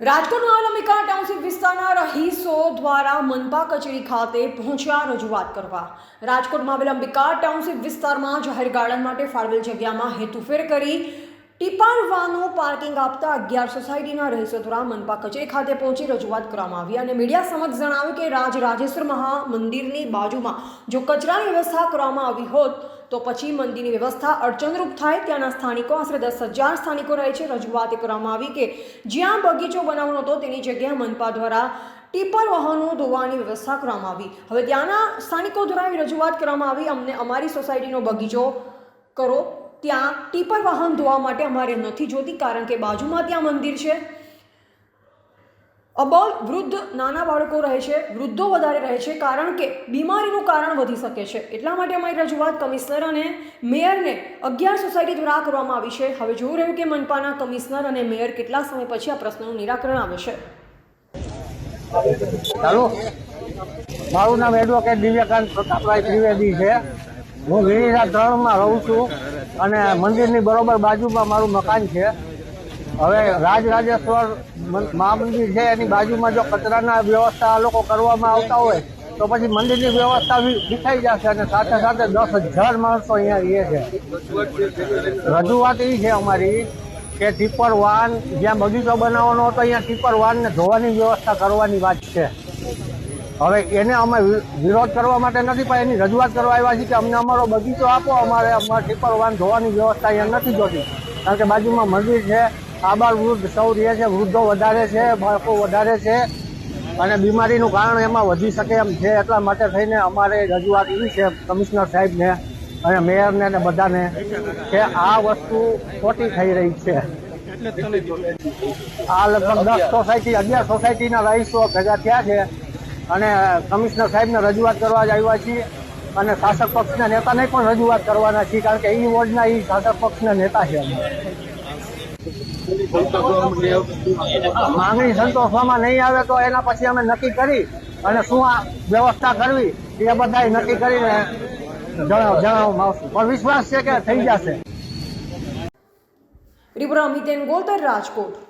રાજકોટમાં મિકા ટાઉનશીપ વિસ્તારના રહીશો દ્વારા મનપા કચેરી ખાતે પહોંચ્યા રજૂઆત કરવા. રાજકોટમાં આવેલા મિકા ટાઉનશીપ વિસ્તારમાં જાહેર ગાર્ડન માટે ફાળવેલ જગ્યામાં હેતુફેર કરી ટીપાર વાનો પાર્કિંગ આપતા અગિયાર સોસાયટીના રહીશો દ્વારા મનપા કચેરી ખાતે પહોંચી રજૂઆત કરવામાં આવી અને મીડિયા સમક્ષ જણાવ્યું કે રાજ રાજેશ્વર મહા મંદિરની બાજુમાં જો કચરાની વ્યવસ્થા કરવામાં આવી હોત, તો પછી મંદિરની વ્યવસ્થા અડચણરૂપ થાય. ત્યાંના સ્થાનિકો, આશરે દસ હજાર સ્થાનિકો રહે છે. રજૂઆત કરવામાં આવી કે જ્યાં બગીચો બનાવવાનો હતો તેની જગ્યાએ મનપા દ્વારા ટીપર વાહનો ધોવાની વ્યવસ્થા કરવામાં આવી. હવે ત્યાંના સ્થાનિકો દ્વારા રજૂઆત કરવામાં આવી. અમને અમારી સોસાયટીનો બગીચો કરો. ત્યાં ટીપર વાહન ધોવા માટે અમારે નથી જોતી, કારણ કે બાજુમાં ત્યાં મંદિર છે. અબોલ વૃદ્ધ નાના બાળકો રહે છે, વૃદ્ધો વધારે રહે છે, કારણ કે બીમારીનું કારણ વધી શકે છે. એટલા માટે અમારી રજૂઆત કમિશનર અને મેયરને અગિયાર સોસાયટી દ્વારા કરવામાં આવી છે. હવે જોઈ રહ્યું કે મનપાના કમિશનર અને મેયર કેટલા સમય પછી આ પ્રશ્નનું નિરાકરણ આવે છે. મારું નામ એડવોકેટ દિવ્યકાંત પ્રતાપભાઈ ત્રિવેદી છે. હું વીણીના ત્રણમાં રહું છું અને મંદિરની બરોબર બાજુમાં મારું મકાન છે. હવે રાજ રાજેશ્વર મન- મહામંદિર છે, એની બાજુમાં જો કચરાના વ્યવસ્થા આ લોકો કરવામાં આવતા હોય, તો પછી મંદિરની વ્યવસ્થા વિખાઈ જશે અને સાથે સાથે દસ હજાર માણસો અહીંયા રહે છે. રજૂઆત એ છે અમારી કે ટીપર વાન, જ્યાં બગીચો બનાવવાનો હતો, અહીંયા ટીપર વાનને ધોવાની વ્યવસ્થા કરવાની વાત છે. હવે એને અમે વિરોધ કરવા માટે નથી પણ એની રજૂઆત કરવા આવ્યા છીએ કે અમને અમારો બગીચો આપો અમારે અમારે ટીપર વાન ધોવાની વ્યવસ્થા અહીંયા નથી જોતી. કારણ કે બાજુમાં મંદિર છે આબાર વૃદ્ધ સૌ રહે છે વૃદ્ધો વધારે છે બાળકો વધારે છે અને બીમારીનું કારણ એમાં વધી શકે એમ છે એટલા માટે થઈને અમારે રજૂઆત એવી છે કમિશનર સાહેબને અને મેયરને અને બધાને કે આ વસ્તુ ખોટી થઈ રહી છે. આ લગભગ દસ સોસાયટી અગિયાર સોસાયટીના રહીશો ભેગા થયા છે. અને કમિશનર સાહેબને રજૂઆત કરવા જ આવ્યા છીએ. અને શાસક પક્ષના નેતાને પણ રજૂઆત કરવાના છીએ, કારણ કે એ વોર્ડના એ શાસક પક્ષના નેતા છે. માંગણી સંતોષવામાં નહીં આવે તો એના પછી અમે નક્કી કરી અને શું આ વ્યવસ્થા કરવી, એ બધા નક્કી કરીને જણાવ- જણાવવામાં આવશું પણ વિશ્વાસ છે કે થઈ જશે? ત્રિપુરા અમિતેન ગોલતર રાજકોટ.